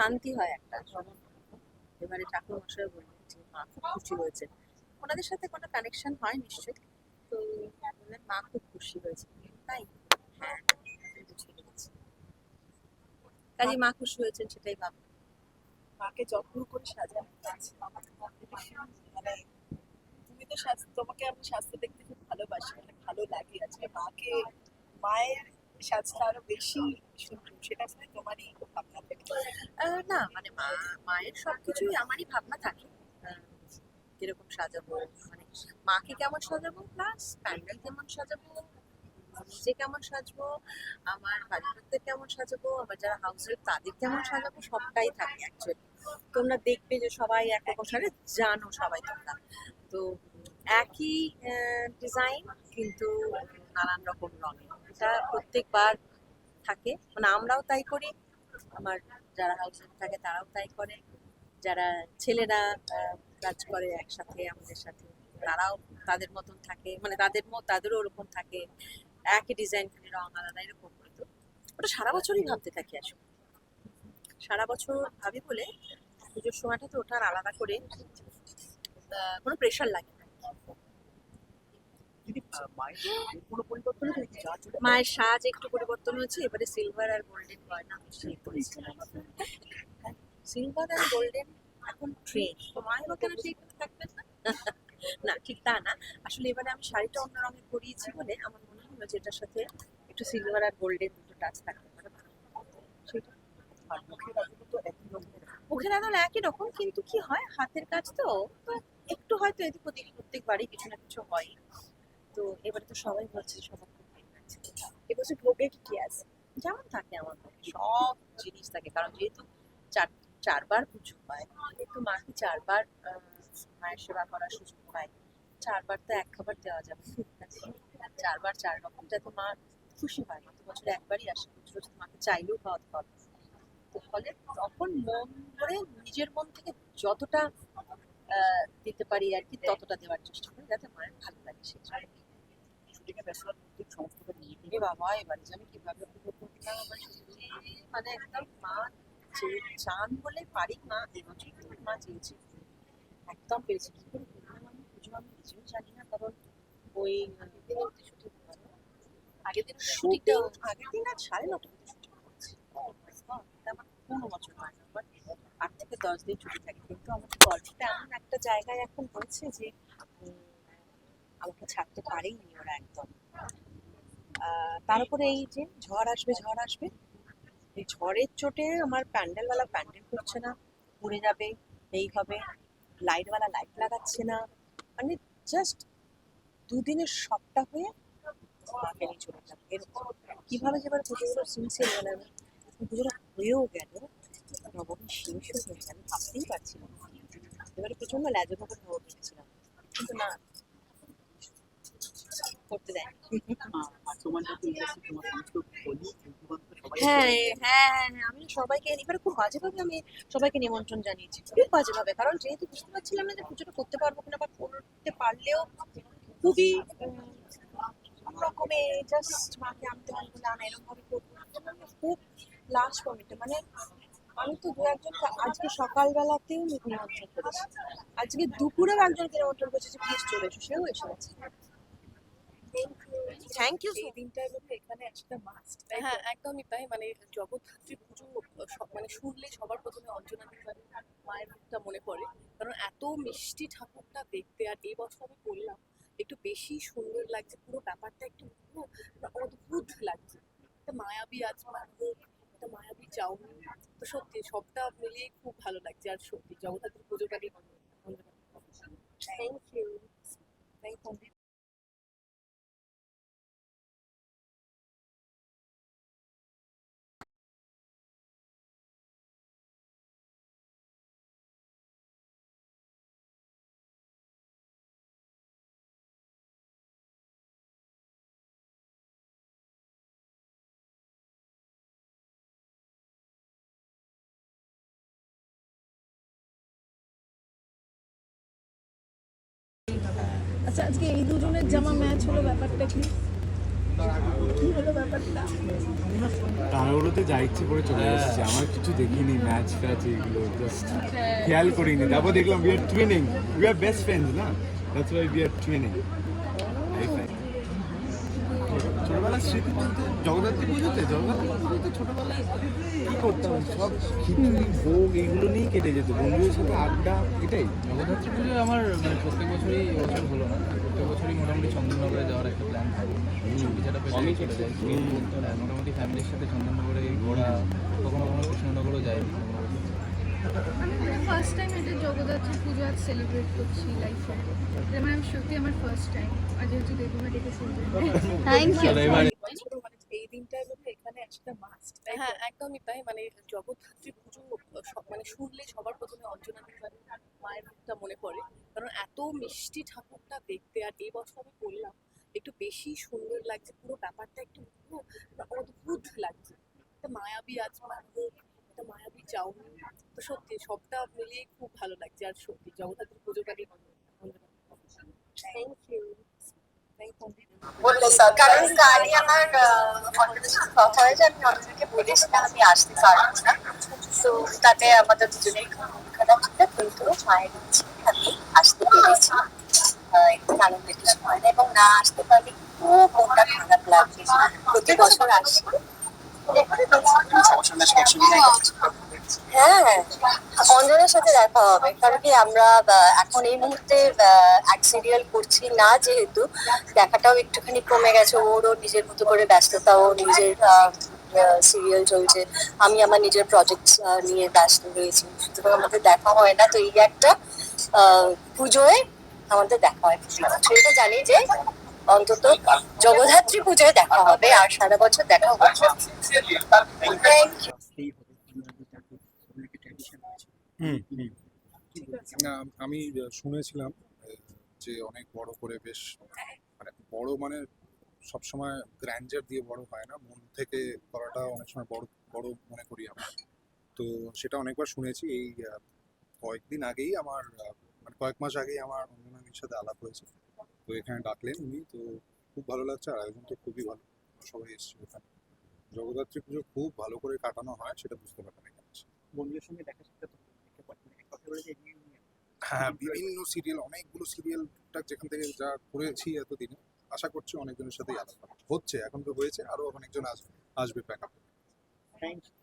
শান্তি হয় একটা এবারে ঠাকুর মশাই বললেন যে, মা খুব খুশি হয়েছে। ওনাদের সাথে কোনো কানেকশন হয় নিশ্চয়ই। তো বললেন, মা খুব খুশি হয়েছে। তাই। হ্যাঁ কাজে মা খুশি হয়েছেন সেটাই মাকে যত্ন করে সাজানো আছে মানে তুমি তো তোমাকে আমি স্বাস্থ্য দেখতে খুব ভালোবাসি। মানে ভালো লাগে। আজকে মাকে, মায়ের সাজটা আরও বেশি সুন্দর। সেটা আসলে তোমারই না মানে মা, মায়ের সবকিছুই আমারই ভাবনা থাকে। কীরকম সাজাবো মানে মাকে কেমন সাজাবো প্লাস প্যান্ডেল কেমন সাজাবো, নিজে কেমন সাজবো, আমার বাড়ির কেমন সাজাবো, আমার যারা হাউসের তাদের কেমন সাজাবো, সবটাই থাকে অ্যাকচুয়ালি তোমরা দেখবে যে সবাই একরকম সাজে জানো সবাই তোমরা। তো একই ডিজাইন কিন্তু নানান রকম রঙের। এটা প্রত্যেকবার থাকে। মানে আমরাও তাই করি। আমার যারা হাউসে থাকে তারাও তাই করে। যারা ছেলেরা কাজ করে একসাথে আমাদের সাথে তারাও তাদের মতন থাকে। মানে তাদের মত তাদেরও ওরকম থাকে। একই ডিজাইন খালি রং আলাদা এরকম করে তো। ওটা সারা বছরই ভাবতে থাকি আসলে। সারা বছর ভাবি বলে পুজোর সময়টা তো ওটা আলাদা করে কোনো প্রেশার লাগে না। মায়ের পুরো পরিবর্তন হয়েছে? যা ছিল মায়ের সাজ একটু পরিবর্তন হয়েছে এবারে সিলভার আর গোল্ডেন গয়না মিশিয়ে সিলভার আর গোল্ডেন এখন ট্রেন তো মায়ের ওখানে সেইভাবে থাকবে না? না ঠিক তা না। আসলে এবারে আমি শাড়িটা অন্য রঙে পরিয়েছি বলে আমার মনে হলো যে এটার সাথে একটু সিলভার আর গোল্ডেন দুটো টাচ থাকতে পারে। সেটা মুখের আদল একই রকম কিন্তু কি হয়? হাতের কাজ তো তো একটু হয়তো এদিক ওদিক প্রত্যেকবারই কিছু না কিছু হয়। তো এবারে তো সবাই বলছে সবার খুব ভালো লাগছে। এবছর ভোগে কি কি আছে? যেমন থাকে আমার সব জিনিস থাকে, কারণ যেহেতু চার, চারবার পুজো হয় যেহেতু মাকে চারবার মায়ের সেবা করার সুযোগ পায় চারবার তো এক খাবার দেওয়া যাবে। চারবার চার রকম। যাতে মা খুশি হয়। গত বছর একবারই আসে বছর মাকে চাইলেও খাওয়াতে পারবে তো ফলে তখন মন করে নিজের মন থেকে যতটা দিতে পারি আর কি, ততটা দেওয়ার চেষ্টা করি। যাতে মায়ের ভালো লাগে সেই জন্য। শুটিংয়ে ব্যস্ত সমস্ত নিয়ে বাবা এবারে যে আমি কীভাবে মানে একদম মা চান বলে পারি মা এবছর কিন্তু মা চেয়েছে। একদম পেরেছি কি করে আমি পুজো আমি নিজেও জানি না কারণ ওই শুটিং আগের দিন শুটিংটা আগের দিন আর সাড়ে নটা শুটিং করছি Oh কোনো বছর হয় না আট থেকে দশ দিন ছুটি থাকে। কিন্তু আমার গল্পটা এমন একটা জায়গায় এখন হয়েছে যে আমাকে ছাড়তে পারেইনি ওরা একদম। আহ, তার উপরে এই যে ঝড় আসবে ঝড় আসবে এই ঝড়ের চোটে আমার প্যান্ডেলওয়ালা প্যান্ডেল করছে না উড়ে যাবে এই হবে লাইটওয়ালা লাইট লাগাচ্ছে না মানে জাস্ট দুদিনের সবটা হয়ে মাকে নিয়ে চলে যাবে এরকম কীভাবে যে এবার পুজোগুলো সিনসিয়ার মানে আমি পুজোটা হয়েও গেল নবমী শেষও হয়ে গেল ভাবতেই পারছি না। এবারে প্রচণ্ড ল্যাজে খবর হয়ে কিন্তু না বন্ধু সবাই হ্যাঁ হ্যাঁ আমি সবাইকে, এবারে খুব বাজেভাবে আমি সবাইকে নিমন্ত্রণ জানিয়েছি খুব বাজেভাবে, কারণ যেহেতু বুঝতে পারছিলাম না যে পুজোটা করতে পারব কিনা বা করতে পারলেও খুবই রকমে জাস্ট মাকে আনতে পারব না এরকম ভাবে করব খুব লাস্ট মোমেন্টে মানে আমি তো দু একজনকে আজকে সকালবেলাতেও নিমন্ত্রণ করেছি। আজকে দুপুরেও একজনকে নিমন্ত্রণ করেছি যে প্লিজ চলে এসো, সেও এসে গেছে। থ্যাংক ইউ এই দিনটার মধ্যে এখানে একটা মাস্ট হ্যাঁ একদমই তাই। মানে জগদ্ধাত্রী পুজো সব- মানে শুনলে সবার প্রথমে অঞ্জনা মায়ের মুখটা মনে পড়ে। কারণ এত মিষ্টি ঠাকুরটা দেখতে আর এই বছর আমি করলাম একটু বেশি সুন্দর লাগছে পুরো ব্যাপারটা একটু অদ্ভুত লাগছে। একটা মায়াবী আজ মুখ একটা মায়াবী চাউনি তো সত্যি সবটা মিলিয়ে খুব ভালো লাগছে। আর সত্যি জগদ্ধাত্রী পুজোটাকে থ্যাংক ইউ আচ্ছা আজকে এই দুজনের জামা ম্যাচ হলো ব্যাপারটা কি? তাড়াহুড়োতে যা ইচ্ছে করে চলে এসেছে আমার কিছু দেখিনি ম্যাচ ফ্যাচ এগুলো জাস্ট খেয়াল করিনি। তারপর দেখলাম we are twinning we are best friends না? That's why we are twinning ছোটবেলার স্মৃতি বলতে জগদ্ধাত্রী পুজোতে জগদ্ধাত্রী পুজোতে ছোটবেলায় কি করতাম সব খিচুড়ি ভোগ এইগুলো নিয়েই কেটে যেত। বন্ধুদের সাথে আড্ডা এটাই। জগদ্ধাত্রী পুজো আমার মানে প্রত্যেক বছরই এবছর হলো না। প্রত্যেক বছরই মোটামুটি চন্দননগরে যাওয়ার একটা প্ল্যান থাকে। পেলে চলে যাই হ্যাঁ, মোটামুটি ফ্যামিলির সাথে চন্দননগরে ঘোরা কখনো কখনো কৃষ্ণনগরও যাই আমি ফার্স্ট টাইম এটা জগদ্ধাত্রী পুজো আজ সেলিব্রেট করছি লাইফে মানে আমি সত্যি আমার ফার্স্ট টাইম আর যেহেতু দেবুমা ডেকেছে থ্যাংক ইউ মানে এই দিনটার মধ্যে এখানে একটা মাস্ট হ্যাঁ একদমই তাই। মানে জগদ্ধাত্রী পুজো মানে শুনলে সবার প্রথমে দেবীর মায়ের মুখটা মনে পড়ে। কারণ এত মিষ্টি ঠাকুরটা দেখতে আর এই বছর আমি বললাম একটু বেশি সুন্দর লাগছে। পুরো ব্যাপারটা একটু অদ্ভুত লাগছে। একটা মায়াবী আজ মুখ একটা মায়াবী চাউনি তো সত্যি সবটা মিলিয়ে খুব ভালো লাগছে আর সত্যি জগদ্ধাত্রী পুজো কালী থ্যাংক ইউ বললে স্যার কারণ কালই আমার অন্যদের সাথে কথা হয়েছে আমি অন্যদেরকে বলেছিলাম আমি আসতে পারব না। তো তাতে আমাদের ছিল কিন্তু মায়ের ইচ্ছে আমি আসতে পেরেছি। একটু আনন্দের কিছু হয় না এবং না আসতে পারলে খুব মনটা খারাপ লাগছে প্রতি বছর আসি। হ্যাঁ অঞ্জনের সাথে দেখা হবে, কারণ কি আমরা এখন এই মুহূর্তে এক সিরিয়াল করছি না যেহেতু, দেখাটাও একটুখানি কমে গেছে, ওরও নিজের মতো করে ব্যস্ততা ও নিজের সিরিয়াল চলছে, আমি আমার নিজের প্রজেক্ট নিয়ে ব্যস্ত রয়েছি, সুতরাং আমাদের দেখা হয় না, তো এই একটা পুজোয় আমাদের দেখা হয় এটা জানি যে অন্তত জগদ্ধাত্রী পুজোয় দেখা হবে আর সারা বছর দেখা হবে আমাদের একটা ট্র্যাডিশন আছে না আমি শুনেছিলাম যে অনেক বড় করে বেশ মানে বড় মানে সবসময় গ্র্যান্ডার দিয়ে বড় হয় না মন থেকে করাটা অনেক সময় বড় বড় মনে করি আমরা। তো সেটা অনেকবার শুনেছি এই কয়েকদিন আগেই আমার মানে কয়েক মাস আগেই আমার অঞ্জনাদির সাথে আলাপ হয়েছে। তো এখানে ডাকলেন উনি তো খুব ভালো লাগছে আর আয়োজন তো খুবই ভালো। সবাই এসছে এখানে জগদ্ধাত্রী পুজো খুব ভালো করে কাটানো হয় সেটা বুঝতে পারবেন এখানে বন্ধুদের সঙ্গে দেখা সাক্ষাৎ। হ্যাঁ বিভিন্ন সিরিয়াল অনেকগুলো সিরিয়াল টুকটাক যেখান থেকে যা করেছি এতদিনে আশা করছি অনেকজনের সাথেই আলাপ হচ্ছে এখন তো হয়েছে আরও অনেকজন আসবে আসবে প্যাক আপ Thank you.